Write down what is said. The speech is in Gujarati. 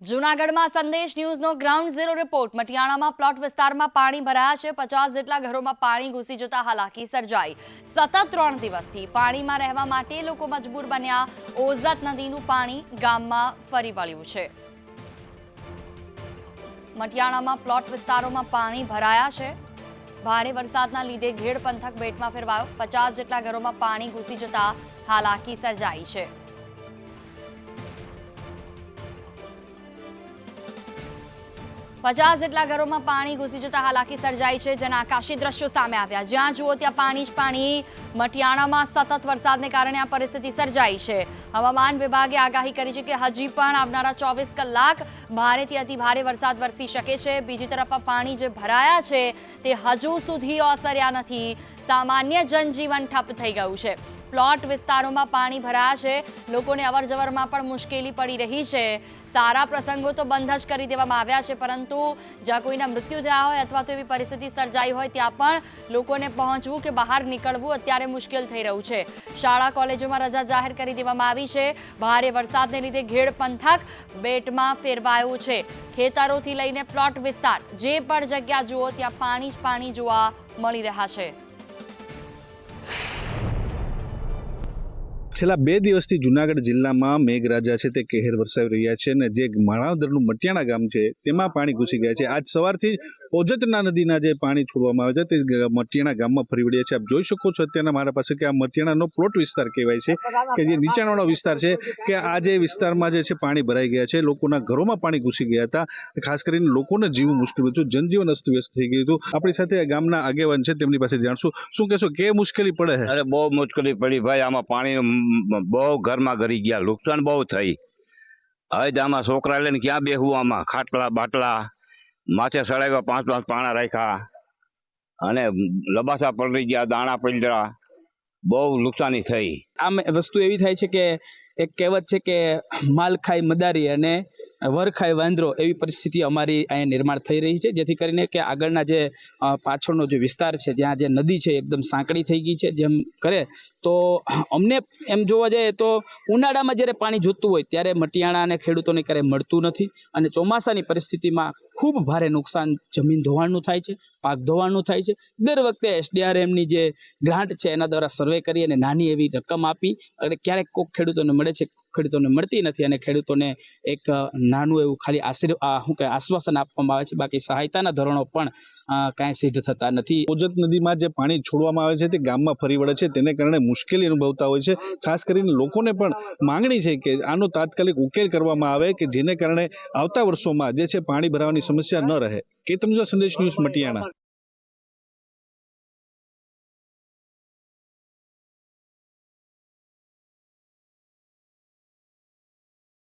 જૂનાગઢમાં સંદેશ ન્યૂઝનો ગ્રાઉન્ડ ઝીરો રિપોર્ટ. મટિયાણામાં પ્લોટ વિસ્તારમાં પાણી ભરાયા છે. પચાસ જેટલા ઘરોમાં પાણી ઘૂસી જતા હાલાકી સર્જાઈ. સતત ત્રણ દિવસથી પાણીમાં રહેવા માટે લોકો મજબૂર બન્યા. ઓઝત નદીનું પાણી ગામમાં ફરી વળ્યું છે. મટિયાણામાં પ્લોટ વિસ્તારોમાં પાણી ભરાયા છે. ભારે વરસાદના લીધે ઘેડ પંથક બેટમાં ફેરવાયો. પચાસ જેટલા ઘરોમાં પાણી ઘૂસી જતા હાલાકી સર્જાઈ છે. પચાસ જેટલા ઘરોમાં પાણી ઘૂસી જતા હાલાકી સર્જાઈ છે, જેના આકાશી દ્રશ્યો સામે આવ્યા. જ્યાં જુઓ ત્યાં પાણી જ પાણી. મટિયાણામાં સતત વરસાદને કારણે આ પરિસ્થિતિ સર્જાઈ છે. હવામાન વિભાગે આગાહી કરી છે કે હજી પણ આવનારા ચોવીસ કલાક ભારેથી અતિ ભારે વરસાદ વરસી શકે છે. બીજી તરફ પાણી જે ભરાયા છે, તે હજુ સુધી ઓસર્યા નથી. સામાન્ય જનજીવન ઠપ થઈ ગયું છે. પ્લોટ વિસ્તારોમાં પાણી ભરાયા છે લોકોને અવરજવરમાં પણ મુશ્કેલી પડી રહી છે. સારા પ્રસંગો તો બંધ જ કરી દેવામાં આવ્યા છે, પરંતુ જ્યાં કોઈના મૃત્યુ થયા હોય અથવા તો એવી પરિસ્થિતિ સર્જાઈ હોય ત્યાં પણ લોકોને પહોંચવું કે બહાર નીકળવું અત્યારે મુશ્કેલ થઈ રહ્યું છે. શાળા, કોલેજોમાં રજા જાહેર કરી દેવામાં આવી છે. ભારે વરસાદને લીધે ઘેડ પંથક બેટમાં ફેરવાયું છે. ખેતરોથી લઈને પ્લોટ વિસ્તાર, જે પણ જગ્યા જુઓ ત્યાં પાણી જ પાણી જોવા મળી રહ્યા છે. છેલ્લા બે દિવસથી જુનાગઢ જિલ્લામાં મેઘરાજા છે તે કહેર વરસાવી રહ્યા છે અને જે માણાવદરનું મટિયાણા ગામ છે તેમાં પાણી ઘૂસી ગયા છે. આજ સવારથી ઓજતના નદીના જે પાણી છોડવામાં આવે છે, તે મટિયાણા ગામમાં ફરી વળ્યા છે. આપ જોઈ શકો છો અત્યારના મારા પાસે કે આ મટિયાણાનો પ્લોટ વિસ્તાર કહેવાય છે, કે જે નીચાણવાળો વિસ્તાર છે, કે આ જે વિસ્તારમાં જે છે પાણી ભરાઈ ગયા છે, લોકોના ઘરોમાં પાણી ઘૂસી ગયા હતા. ખાસ કરીને લોકોને જીવવું મુશ્કેલ હતું, જનજીવન અસ્તવ્યસ્ત થઈ ગયું હતું. આપણી સાથે ગામના આગેવાન છે, તેમની પાસે જાણશું. શું કહેશો, કે મુશ્કેલી પડે છે? અરે બહુ મુશ્કેલી પડી ભાઈ, આમાં પાણી બહુ ઘરમાં ઘરી ગયા, નુકસાન બહુ થઈ. હવે આમાં છોકરા લઈને ક્યાં બેહવું આમાં? ખાટલા, બાટલા. માથે સળાવ્યા પાંચ પાંચ પાણા રાખ્યા. અને લબાસા પલળી ગયા, દાણા પડ્યા બહુ નુકસાની થઈ. આમ વસ્તુ એવી થાય છે કે એક કહેવત છે કે માલ ખાય મદારી અને વર ખાય વાંદરો એવી પરિસ્થિતિ અમારી અહીંયા નિર્માણ થઈ રહી છે. જેથી કરીને કે આગળના જે પાછળનો જે વિસ્તાર છે, જ્યાં જે નદી છે એકદમ સાંકડી થઈ ગઈ છે. જેમ કરે તો અમને એમ જોવા જઈએ તો ઉનાળામાં જ્યારે પાણી જોતું હોય, ત્યારે મટિયાણા અને ખેડૂતોને ક્યારેય મળતું નથી. અને ચોમાસાની પરિસ્થિતિમાં ખૂબ ભારે નુકસાન જમીન ધોવાણનું થાય છે, પાક ધોવાણનું થાય છે. દર વખતે એસડીઆરએમની જે ગ્રાન્ટ છે એના દ્વારા સર્વે કરી અને નાની એવી રકમ આપી અને ક્યારેક કોઈક ખેડૂતોને મળે છે ખેડૂતોને મળતી નથી અને ખેડૂતોને એક નાનું એવું ખાલી આશીર્વાદ શું કહે આશ્વાસન આપવામાં આવે છે. બાકી સહાયતાના ધોરણો પણ કાંઈ સિદ્ધ થતા નથી. ઓજત નદીમાં જે પાણી છોડવામાં આવે છે તે ગામમાં ફરી વળે છે. તેને કારણે મુશ્કેલી અનુભવતા હોય છે. ખાસ કરીને લોકોને પણ માંગણી છે કે આનો તાત્કાલિક ઉકેલ કરવામાં આવે કે જેને કારણે આવતા વર્ષોમાં જે છે પાણી ભરાવાની સમસ્યા ન રહે. કે તમને સંદેશ ન્યૂઝ મટિયાણા.